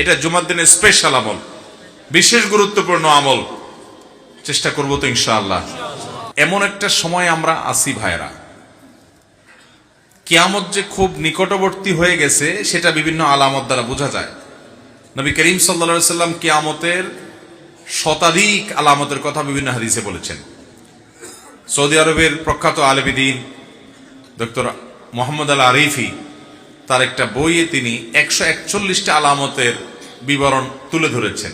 এটা জুমার দিনের স্পেশাল আমল। বিশেষ গুরুত্বপূর্ণ আমল। চেষ্টা করব তো ইনশাআল্লাহ। এমন একটা সময় আমরা আসি ভাইরা কিয়ামত যে খুব নিকটবর্তী হয়ে গেছে, সেটা বিভিন্ন আলামত দ্বারা বোঝা যায়। নবী করিম সাল্লা সাল্লাম কিয়ামতের শতাধিক আলামতের কথা বিভিন্ন হাদিসে বলেছেন। সৌদি আরবের প্রখ্যাত আলবিদিন ডক্টর মোহাম্মদ আল আরিফি, তার একটা বইয়ে তিনি একশো একচল্লিশটা আলামতের বিবরণ তুলে ধরেছেন।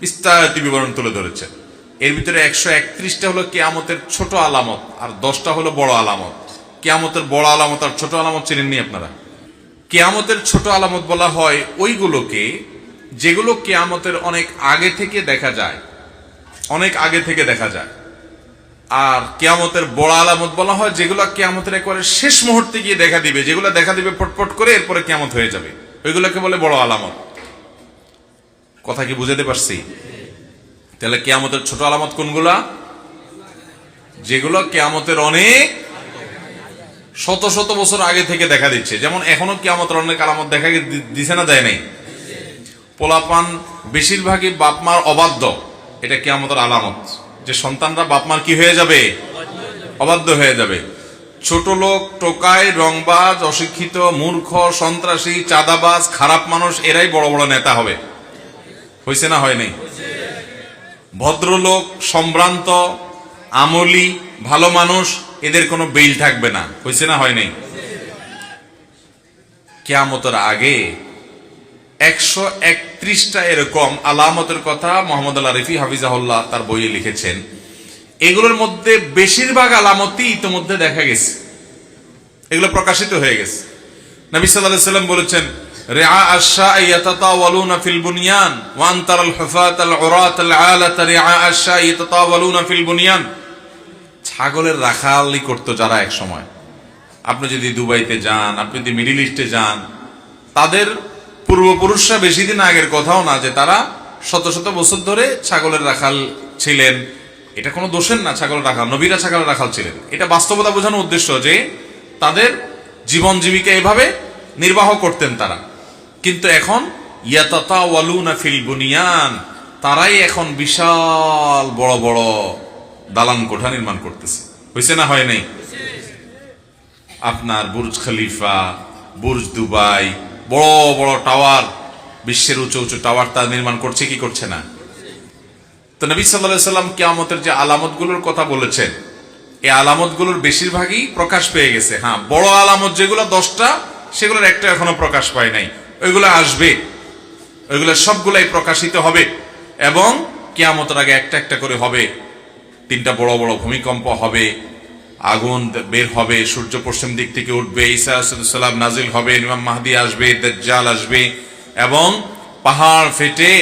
বিস্তারিত বিবরণ তুলে ধরেছেন। এর ভিতরে একশো একত্রিশটা হলো কেয়ামতের ছোট আলামত আর দশটা হলো বড় আলামত। কেয়ামতের বড় আলামত আর ছোট আলামত চেনেননি আপনারা? কেয়ামতের ছোট আলামত বলা হয় ওইগুলোকে যেগুলো কেয়ামতের অনেক আগে থেকে দেখা যায়। অনেক আগে থেকে দেখা যায়। আর কেয়ামতের বড় আলামত বলা হয় যেগুলো কেয়ামতের একবারে শেষ মুহূর্তে গিয়ে দেখা দিবে। যেগুলো দেখা দিবে পটপট করে এরপরে কেয়ামত হয়ে যাবে। ওইগুলোকে বলে বড় আলামত। কথা কি বুঝাতে পারছি? তাহলে কেয়ামতের ছোট আলামত কোনগুলা? যেগুলো কেয়ামতের অনেক, শত শত বছর আগে থেকে দেখা দিচ্ছে। যেমন এখনও কেয়ামতের অনেক আলামত দেখা দিছে না, দেয় নাই? পোলাপান বেশিরভাগই বাপমার অবাধ্য। এটা কেয়ামতের আলামত। যে সন্তানরা বাপমার কি হয়ে যাবে? অবাধ্য হয়ে যাবে। ছোট লোক, টোকায় রংবাজ, অশিক্ষিত, মূর্খ, সন্ত্রাসী, চাঁদাবাজ, খারাপ মানুষ, এরাই বড় বড় নেতা হবে। হয়েছে না হয় নাই ভদ্রলোক, সম্ভ্রান্ত, আমলি, ভালো মানুষ, এদের কোনো বেইল থাকবে না। হয়েছে না হয় নাই কেয়ামতের আগে একশো একত্রিশটা এরকম আলামতের কথা মোহাম্মদ আল আরিফি হাফিজাহুল্লাহ তার বইয়ে লিখেছেন। এগুলোর মধ্যে বেশিরভাগ আলামতই ইতিমধ্যে দেখা গেছে। এগুলো প্রকাশিত হয়ে গেছে। নবী আলাইহি সাল্লাম বলেছেন রিআ আশ-শা'a ইয়াতাতাওয়ালুনা ফিল বুনিয়ান, ওয়া আনতারাল হুফাত আল উরাত আল আলাত রিআ আশ-শা'a ইয়াতাতাওয়ালুনা ফিল বুনিয়ান। ছাগলের রাখালি করতো যারা এক সময় আপনি যদি দুবাইতে যান, আপনি যদি মিডিল ইস্টে যান, তাদের পূর্বপুরুষরা বেশি দিন আগের কথাও না যে তারা শত শত বছর ধরে ছাগলের রাখাল ছিলেন। এটা কোনো দোষের না, ছাগলের রাখাল, নবীরা ছাগলের রাখাল ছিলেন। এটা বাস্তবতা বোঝানোর উদ্দেশ্য যে তাদের জীবন জীবিকা এভাবে নির্বাহ করতেন তারা। কিন্তু এখন ইয়াতাতা ফিল বুনিয়ান, তারাই এখন বিশাল বড় বড় দালান কোঠা নির্মাণ করতেছে। হয়েছে না হয় নাই? আপনার বুর্জ খলিফা, বুর্জ দুবাই, বড় বড় টাওয়ার, বিশ্বের উঁচু উঁচু টাওয়ার তা নির্মাণ করছে, কি করছে না? তো নবী সাল্লাহ সাল্লাম কেয়ামতের যে আলামতগুলোর কথা বলেছেন, এই আলামতগুলোর বেশিরভাগই প্রকাশ পেয়ে গেছে। হ্যাঁ বড় আলামত যেগুলো দশটা, সেগুলোর একটা এখনও প্রকাশ পায় নাই। ওইগুলো আসবে। ওইগুলো সবগুলাই প্রকাশিত হবে এবং কেয়ামতের আগে একটা একটা করে হবে। তিনটা বড় বড় ভূমিকম্প হবে, আগুন বের হবে, সূর্য পশ্চিম দিক থেকে উঠবে সালাম নাজিল হবে, ইমাম মাহদি আসবে, দাজ্জাল আসবে এবং পাহাড় ফেটে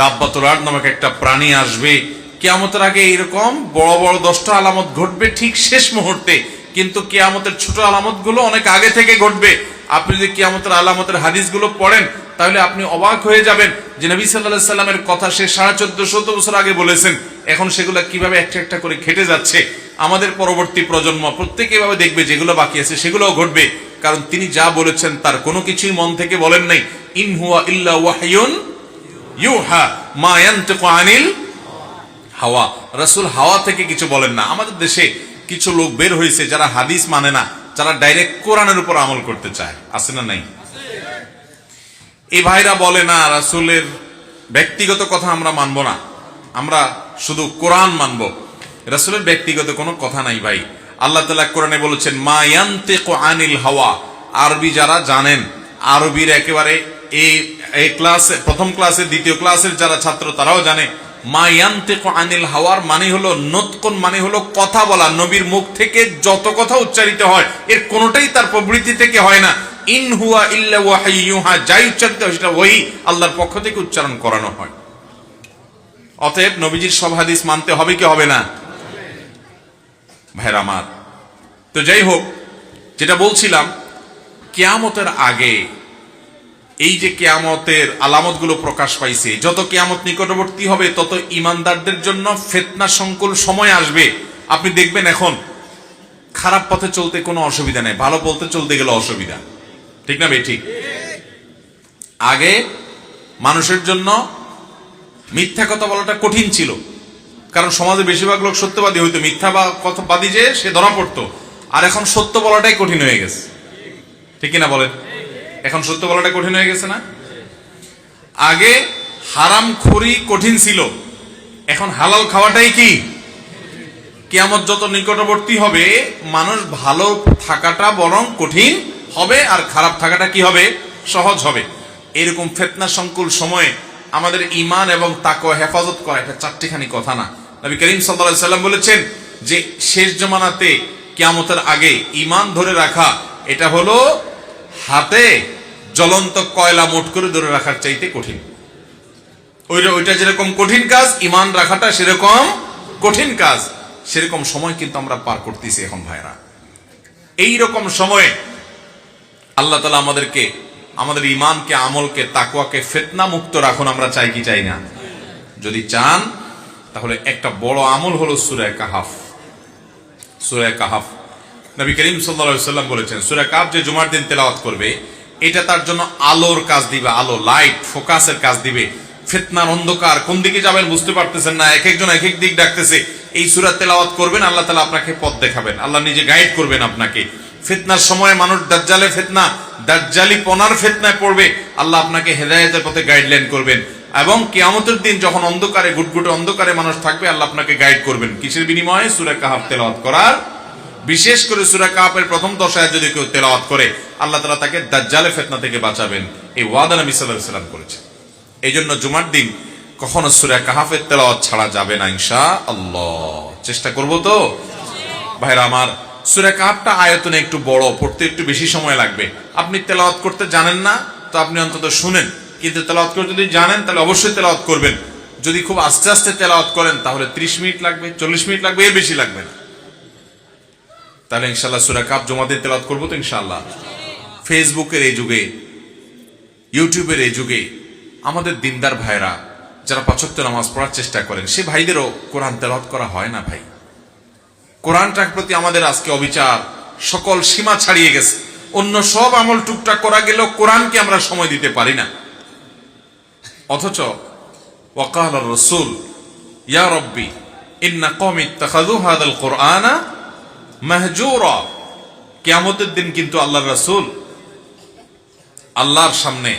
দাব্বাতুলার নামক একটা প্রাণী আসবে। কেয়ামতের আগে এরকম বড় বড় দশটা আলামত ঘটবে ঠিক শেষ মুহূর্তে, কিন্তু কেয়ামতের ছোট আলামতগুলো অনেক আগে থেকে ঘটবে। আপনি যদি কেয়ামতের আলামতের হাদিসগুলো পড়েন, তাহলে আপনি অবাক হয়ে যাবেন যে নবী সাল্লাহ সাল্লামের কথা সে সাড়ে চোদ্দ শত বছর আগে বলেছেন, এখন সেগুলো কীভাবে একটা একটা করে খেটে যাচ্ছে। আমাদের পরবর্তী প্রজন্ম প্রত্যেকে এভাবে দেখবে, যেগুলো বাকি আছে সেগুলোও ঘটবে। কারণ তিনি যা বলেছেন তার কোনো কিছুই মন থেকে বলেন নাই। ইন হুয়া ইল্লা ওয়াহিয়ুন ইউহা, মা ইয়ানতিকু আনিল হাওয়া। রাসূল হাওয়া থেকে কিছু বলেন না। আমাদের দেশে কিছু লোক বের হয়েছে যারা হাদিস মানে না। যারা ডাইরেক্ট কোরআনের উপর আমল করতে চায়, আছে না নাই? এই ভাইরা বলে, না, রাসুলের ব্যক্তিগত কথা আমরা মানব না। আমরা শুধু কোরআন মানব। রাসূলের ব্যক্তিগত কোনো কথা নাই ভাই। আল্লাহ তাআলা কোরআনে বলেছেন, মা ইয়ানতিকু আনিল হাওয়া। আরবি যারা জানেন, আরবির একেবারে এই ক্লাসে প্রথম ক্লাসে দ্বিতীয় ক্লাসের যারা ছাত্র, তারাও জানে মা ইয়ানতিকু আনিল হাওয়ার মানে হলো নতকুন মানে হলো কথা বলা, নবীর মুখ থেকে যত কথা উচ্চারিত হয়, এর কোনোটাই তার প্রবৃত্তি থেকে হয় না। ইন হুয়া ইল্লা ওয়াহিয়ুহা যাই উচ্চারিত হয় সেটা ওই আল্লাহর পক্ষ থেকে উচ্চারণ করানো হয়। অতএব নবীজির সব মানতে হবে কি হবে না? ভাইরা আমার, তো যাই হোক, যেটা বলছিলাম, কেয়ামতের আগে এই যে কেয়ামতের আলামতগুলো প্রকাশ পাইছে, যত কেয়ামত নিকটবর্তী হবে, তত ইমানদারদের জন্য ফেতনা সংকুল সময় আসবে। আপনি দেখবেন এখন, খারাপ পথে চলতে কোনো অসুবিধা নেই, ভালো বলতে চলতে গেলে অসুবিধা। ঠিক না ভাই? ঠিক। আগে মানুষের জন্য মিথ্যা কথা বলাটা কঠিন ছিল, কারণ সমাজে বেশিরভাগ লোক সত্যবাদী হইতো। মিথ্যা বা কথাবাদী যে, সে ধরা পড়তো। আর এখন সত্য বলাটাই কঠিন হয়ে গেছে। ঠিক কিনা বলেন? এখন সত্য বলাটা কঠিন হয়ে গেছে না? আগে হারাম খড়ি কঠিন ছিল। এখন হালাল খাওয়াটাই কি? কিয়ামত যত নিকটবর্তী হবে, মানুষ ভালো থাকাটা বরং কঠিন হবে আর খারাপ থাকাটা কি হবে? সহজ হবে। এরকম ফেতনা সংকুল সময়ে আমাদের ইমান এবং তাকে হেফাজত করা এটা চারটিখানি কথা না। নবী করিম সাল্লাম বলেছেন যে, শেষ জমানাতে কিয়ামতের আগে ইমান ধরে রাখা, এটা হলো হাতে জ্বলন্ত কয়লা মোট করে ধরে রাখার চাইতে কঠিন। ওইটা ওইটা যেরকম কঠিন কাজ, ইমান রাখাটা সেরকম কঠিন কাজ। সেরকম সময় কিন্তু আমরা পার করতেছি এখন ভাইরা এই রকম সময়ে আল্লাহ তালা আমাদেরকে, আমাদের ইমানকে আমলকে তাকুয়াকে ফেতনা মুক্ত রাখুন আমরা চাই কি চাই না। যদি চান, তাহলে একটা বড় আমল হলো সুরায় কাহাফ। সুরায় কাহাফ। নবী করিম সাল্লা সাল্লাম বলেছেন সুরায় কাহাফ যে জুমার দিন তেলাওয়াত করবে এটা তার জন্য আলোর কাজ দিবে, আলো লাইট ফোকাসের কাজ দিবে। ফেতনার অন্ধকার, কোন দিকে যাবেন বুঝতে পারতেছেন না, এক একজন এক এক দিক ডাকতেছে। এই সুরাত তেলাওয়াত করবেন, আল্লাহ তালা আপনাকে পথ দেখাবেন। আল্লাহ নিজে গাইড করবেন আপনাকে। ফেতনার সময় মানুষ দাজ্জালে ফেতনা দাজ্জালি পনার ফেতনায় পড়বে। আল্লাহ আপনাকে হেদায়েতের পথে গাইডলাইন করবেন। এবং কিয়ামতের দিন যখন অন্ধকারে গুটগুটে অন্ধকারে মানুষ থাকবে, আল্লাহ আপনাকে গাইড করবেন। কিসের বিনিময়ে? সুরা কাহাফ তেলাওয়াত করার বিশেষ করে সুরা কাহাফের প্রথম দশায় যদি কেউ তেলাওয়াত করে, আল্লাহ তালা তাকে দাজ্জালে ফেতনা থেকে বাঁচাবেন। এই ওয়াদা নবী সাল্লাম করেছে এই জন্য জুমার দিন কখনো সুরা কাহাফের তেলাওয়াত ছাড়া যাবে না ইনশা আল্লাহ চেষ্টা করব তো? ভাইরা আমার, সুরা কাহাফটা আয়তনে একটু বড়, পড়তে একটু বেশি সময় লাগবে। আপনি তেলাওয়াত করতে জানেন না, তো আপনি অন্তত শুনেন। কিন্তু তেলাওয়াত করতে যদি জানেন, তাহলে অবশ্যই তেলাওয়াত করবেন। যদি খুব আস্তে আস্তে তেলাওয়াত করেন, তাহলে ত্রিশ মিনিট লাগবে, চল্লিশ মিনিট লাগবে, এর বেশি লাগবে না। তাহলে ইনশাল্লাহ সুরা কাপ জমা দিয়ে তেলাওয়াত করব তো ইনশাল্লাহ ফেসবুকের এই যুগে, ইউটিউবের এই যুগে, আমাদের দিনদার ভাইরা যারা পাঁচক্ত নামাজ পড়ার চেষ্টা করেন, সে ভাইদেরও কোরআন তেলাওয়াত করা হয় না ভাই? কোরআনটার প্রতি আমাদের আজকে অবিচার, সকল সীমা ছাড়িয়ে গেছে। অন্য সব আমল টুকটাক করা গেলেও কোরআনকে আমরা সময় দিতে পারি না। অথচ ওয়াকাল রসুল, ইয়া রব্বি, ইন্না কমি তাকাদু কোরআনা মাহজুরা। কিয়ামতের দিন কিন্তু আল্লাহ রাসূল আল্লাহর সামনে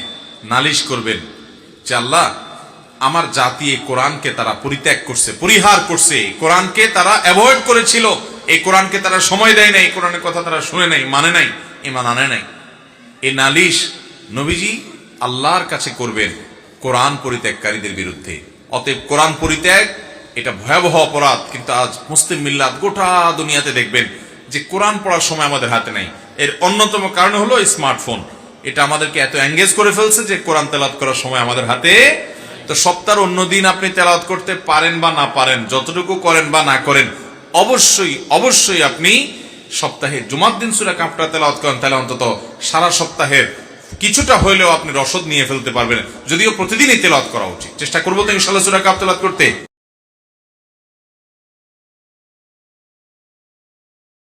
নালিশ করবেন যে আল্লাহ, আমার জাতি এই কোরআনকে তারা পরিত্যাগ করছে, পরিহার করছে। এই কোরআনকে তারা অ্যাভয়েড করেছিল। এই কোরআনকে তারা সময় দেয় নাই। কোরআনের কথা তারা শুনে নাই মানে নাই, ইমান আনে নাই। এই নালিশ নবীজি আল্লাহর কাছে করবেন কোরআন পরিত্যাগকারীদের বিরুদ্ধে। অতএব কোরআন পরিত্যাগ এটা ভয়াবহ অপরাধ, কিন্তু আজ মুসলিম মিল্লাত গোটা দুনিয়াতে দেখবেন যে কোরআন পড়ার সময় আমাদের হাতে নাই। এর অন্যতম কারণ হলো স্মার্টফোন। এটা আমাদেরকে এত এঙ্গেজ করে ফেলছে যে কোরআন তেলাত করার সময় আমাদের হাতে তো সপ্তাহের অন্য দিন আপনি তেলাওয়াত করতে পারেন বা না পারেন, যতটুকু করেন বা না করেন, অবশ্যই অবশ্যই আপনি সপ্তাহে জুমার দিন সুরা কাপটা তেলাওয়াত করেন, তাহলে অন্তত সারা সপ্তাহের কিছুটা হইলেও আপনি রসদ নিয়ে ফেলতে পারবেন। যদিও প্রতিদিনই তেলাওয়াত করা উচিত। চেষ্টা করব তো ইনশাল্লাহ সুরা কাপ তেলাওয়াত করতে।